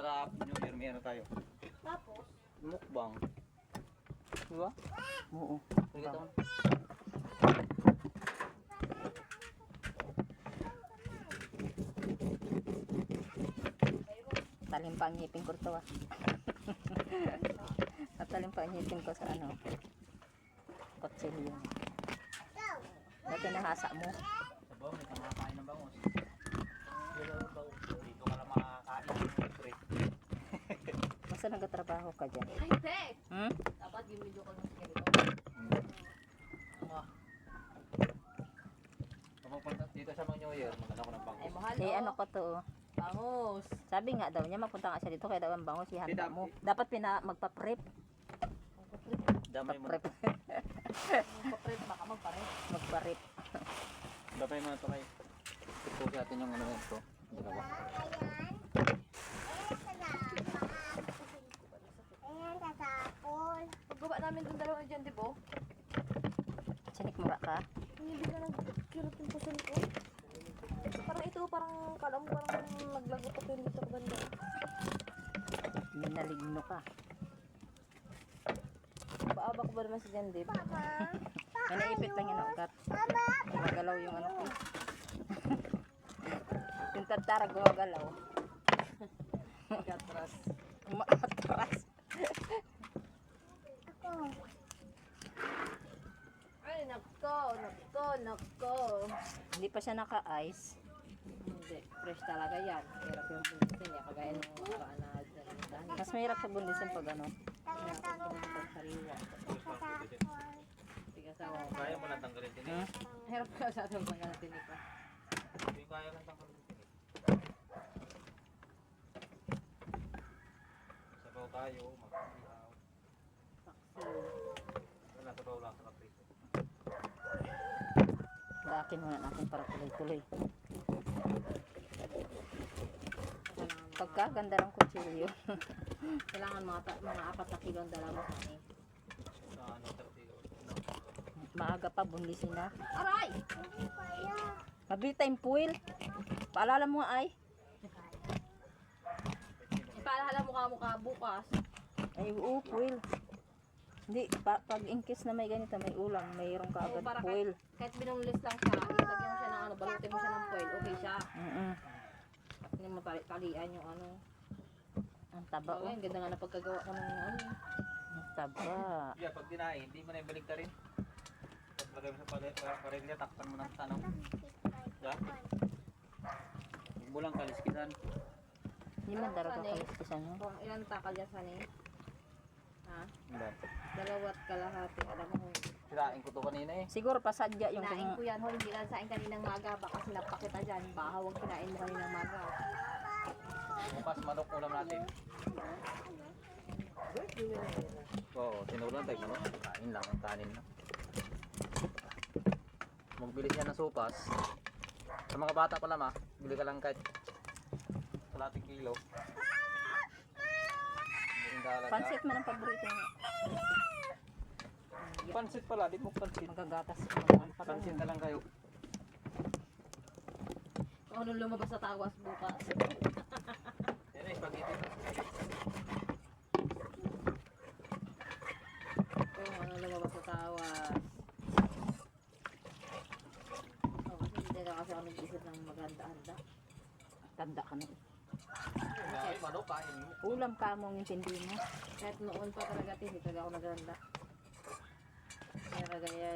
Sarap, New Year, may ano tayo. Tapos, Mukbang. Di ba? Oo. Sige ito. Talim pa ang ngipin ko to ah. Natalim pa ang ngipin ko sa ano. Kutsilyo. Dati nahasa mo. Sa bawang, may kumakain ng bangus. Dito ka lang makakain ng pre. Basta nagtatrabaho ka dyan. ay, te! Hmm? Dapat yung video ko ng ganito. Pumupunta dito sa mga New Year, magano ko ng bangus. Ay, mahal, Eh oh. ano ko to. oh. Bangus. Sabi nga daw niya magpunta nga siya dito kaya daw ang bango si handa Pinap- mo. Dapat pina magpa-prep. Damay mo. Prep. Paprint, baka magparin. Magpa-prep. Damay mo na ito kay. Ito sa atin yung ano ito. Dalawa. Paggawa namin dun dalawa dyan, di ba? Sinik mura ka. Hindi ka nagkirot yung puson ko. Parang ito, parang kala mo parang naglagot ako yung dito banda. Minaligno ka. Paaba ko ba naman si Jan, di ba? May naipit lang yan ang ugat. Gumagalaw yung ano ko. yung tantara gumagalaw. Gatras. Umaatras. Nako, nako, nako. Hindi pa siya naka-ice. Hindi, fresh talaga yan. Hirap yung bunsin niya, kagaya nung nakaraan na dahil. Mas mahirap sa bundisin pag ano. Sariwa. Tigasawa. Kaya mo lang tanggalin din eh. Hmm? Hirap ka sa atong pagkakatin ko. Hindi kaya lang tanggalin din eh. Sabaw tayo, mag-ilaw. Wala, sabaw lang sa kapriso. Daakin muna natin para tuloy-tuloy. Pagkaganda ng kutsilyo. Kailangan mga, mga apat na kilo ang dala mo tartilo. Maaga pa, bundisin na. Aray! Mabili tayong puwil. Paalala mo ay. Ipaalala mo ka mukha bukas. Ay, oo, puwil. Hindi, pa- pag in case na may ganito, may ulam, mayroon ka agad para puwil. Kahit binunglis lang siya, ilagyan mo siya ng ano, balutin mo siya ng foil, okay siya. Mm Hindi mo talian yung ano. Ang taba, oh. ang ganda nga na pagkagawa ko ng ano. Ang taba. Yeah, pag dinain, hindi mo na ibalik ka rin. Pag lagay mo sa pare- pare- paregla, takpan mo ng tanong. Yeah? Huwag mo lang kaliskisan. Hindi man eh? kaliskisan mo. Kung ilan takal yan sa ni? Ha? Dalawat kalahati. Alam mo, Sirain ko to kanina eh. Siguro pasadya yung kinain ko yan. Hindi lang sa akin kaninang maga. Baka sinapa kita dyan. Baka huwag kinain mo kaninang maga. Bukas manok ulam natin. Oo, tinulan tayo manok. Kain lang, ang kanin na. Magbili siya ng sopas. Sa mga bata pa lang ah, bili ka lang kahit kalating kilo. Pansit man ang paborito mo. Pansit pala, di mo pansit. Magagatas. Pansit na lang kayo. Kung anong lumabas sa tawas bukas. Yan eh, spaghetti. Kung anong lumabas sa tawas. Oh, kasi hindi na kasi ako nag-isip ng maganda-handa. Tanda ka na. Ay, manok, kain mo. Ulam ka mong intindi mo. Kahit noon pa talaga, hindi talaga ako naganda. Kaya kagaya,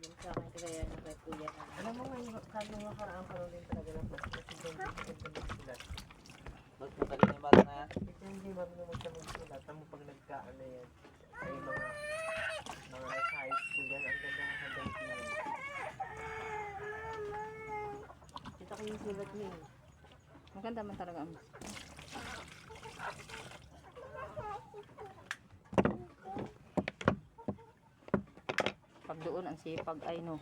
yung sa akin kagaya yung kay kuya na. Alam mo ngayon, sabi mo nakaraan pa rin talaga ng plastic. Kasi ko sila. Magpunta din yung bata na yan. Kasi hindi marunong magkamagsulat. Tamo pag nagkaan na yan. Ay mga mga nasa high school yan. Ang ganda ng hanggang tingin. Kita ko yung sulat niya. eh. Maganda man talaga ang Pag doon ang sipag ay no.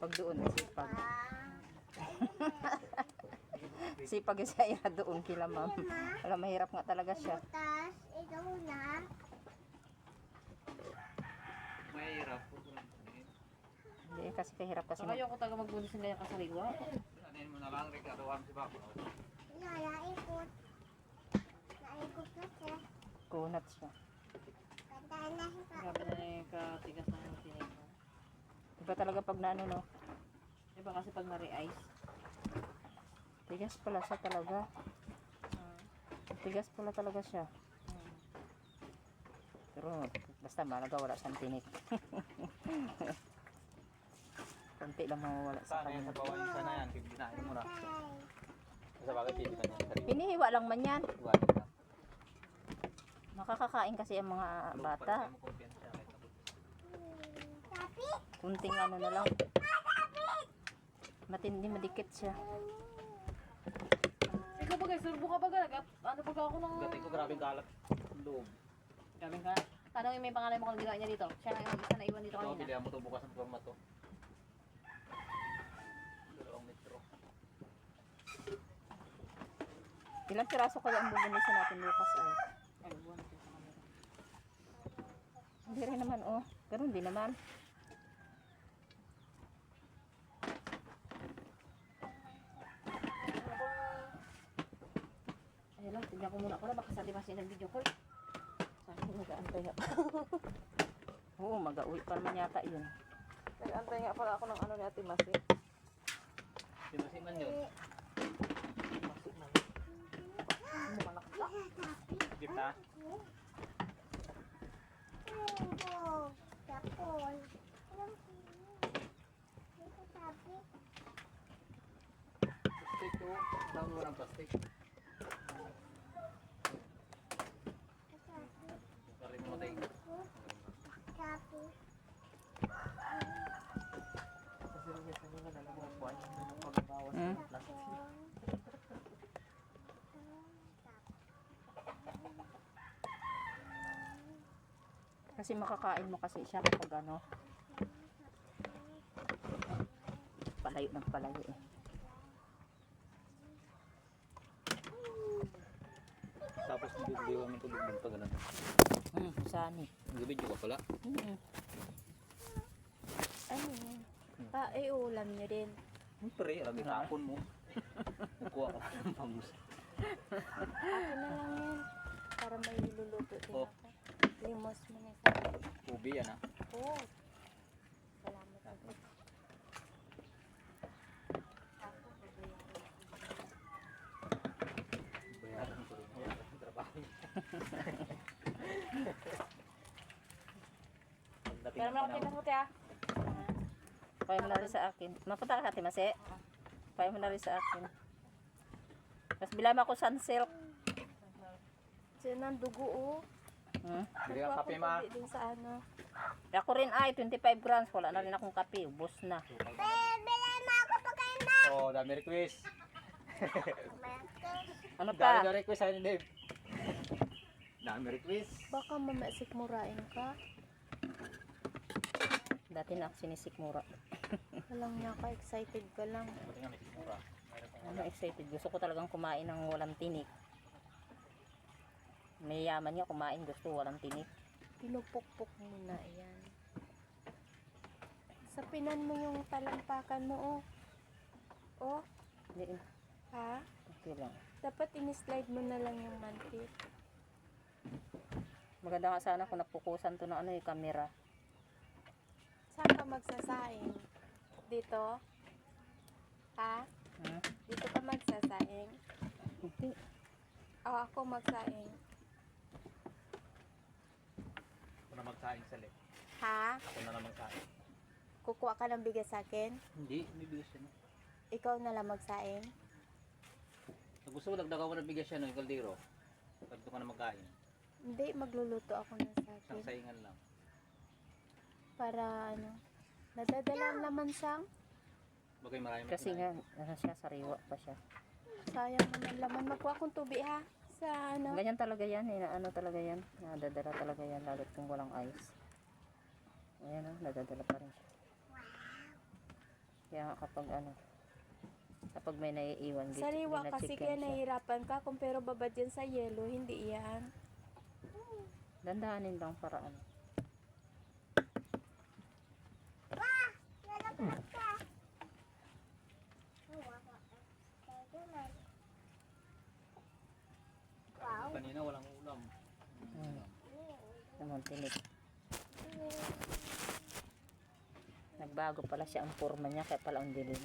Pag doon ang sipag. sipag siya ira doon kila ma'am. Wala mahirap nga talaga siya. Ikaw na. Mahirap. Hindi kasi kahirap kasi. Saka ayoko talaga magbuntis ng ganyan kasariwa. Anin mo na lang, Ricardo, ang si Bako. Nalaikot. Makunat siya. Grabe na yung katigas na yung tinig mo. Iba talaga pag naano no. Iba kasi pag nare-ice. Tigas pala siya talaga. Hmm. Tigas pala talaga siya. Hmm. Pero basta malaga wala siyang tinik. Konti lang mawawala sa Sana yan kanya. sa bawang isa na yan. Pibinahin mo na. Sa bagay, pibitan yan. Sarili. Pinihiwa lang man yan. Iwanan lang. Makakakain kasi ang mga bata. mo. Kunting ano na lang. Matindi madikit siya. Ikaw ba guys, surbo ka ba ga? Ano ba ako ng... Gatay ko grabe galat. Loob. Gabi ka. Tanong yung may pangalan mo kung ginawa niya dito. Siya na yung isa na iwan dito Ito, kanina. pilihan mo to bukas ng forma to. Dalawang metro. Ilang piraso kaya ang bubunisin natin bukas ay? Ay, buwan natin sa kanila. Rin naman oh. Ganun din naman. Ayun lang, tignan ko muna ko na. Baka sa dimas yung video call. Sabi ko nag-aantay ako. Oo, mag-uwi pa naman yata yun. Nag-antay nga pala ako ng ano ni Ate Masi. Sinasiman yun. Kita. Plastic to. Tawag mo ng mo. Kasi Hmm? ng plastic. Kasi makakain mo kasi siya kapag ano. Palayo ng palayo eh. Tapos bibigyan mo tulog din pa ganun. Hmm, sani. Nag-video ka pala. Hmm. Ano yan? Pa, ay ulam nyo din. Siyempre, alam mo tapon mo. Kukuha ka ng pamus. Ako na lang yan. Para may niluluto din Oh. ako. Limos mo na sa Ubi yan ah. Oh. Salamat ako. Bayaran ko rin. Wala akong trabaho. Pero ng mo ako panahon, tingnan mo tiya. Paya mo na rin sa akin. Mapunta ka natin, Mase. Paya mo na rin sa akin. Tapos bilang ako sun silk. Diyan ang dugo oh. Hmm? Bili kang kape ma. Din sa ano. Ako rin ay, 25 grams. Wala na rin akong kape. Ubus na. Oh, dami request. Ano Dami pa? na request sa Dave. Dami request. Baka mamasik murain ka. Dati na ako sinisikmura. Walang niya ka, excited ka lang. Ano excited. Gusto ko talagang kumain ng walang tinik. May yaman niya kumain. Gusto walang tinik. Pinupukpok mo na yan. Sapinan mo yung talampakan mo oh. Oh, Hindi, ha? okay lang. Dapat in-slide mo na lang yung mantik. Maganda nga sana kung napukusan to ng ano yung camera. Saan ka magsasaing? Dito? Ha? Hmm? Dito ka magsasaing? Hindi. O ako magsaing? Ako na magsaing sa left. Ha? Ako na lang magsaing. Kukuha ka ng bigas sa akin? Hindi, may bigas yan. Ikaw na lang magsaing? Kung gusto mo, dagdagan mo ng bigas yan ng kaldero. Pag ka na magkain. Hindi, magluluto ako ng sa Isang akin. saingan lang. Para ano, nadadala ang laman sang. Bagay marami Kasi nga, ano siya, sariwa pa siya. Sayang naman laman. Magkuha akong tubig ha. Sa ano. Ganyan talaga yan, eh, na ano talaga yan. Nadadala talaga yan, lalo't kung walang ice. Ayan o, nadadala pa rin siya. Kaya kapag ano, kapag may naiiwan, di- Sariwa kasi kaya nahihirapan ka. Kung pero babad yan sa yelo, hindi yan. Dandahanin lang para ano. Kanina walang ulam. Hmm. Montenegro. Nagbago pala siya ang forma niya kaya pala ang dilim.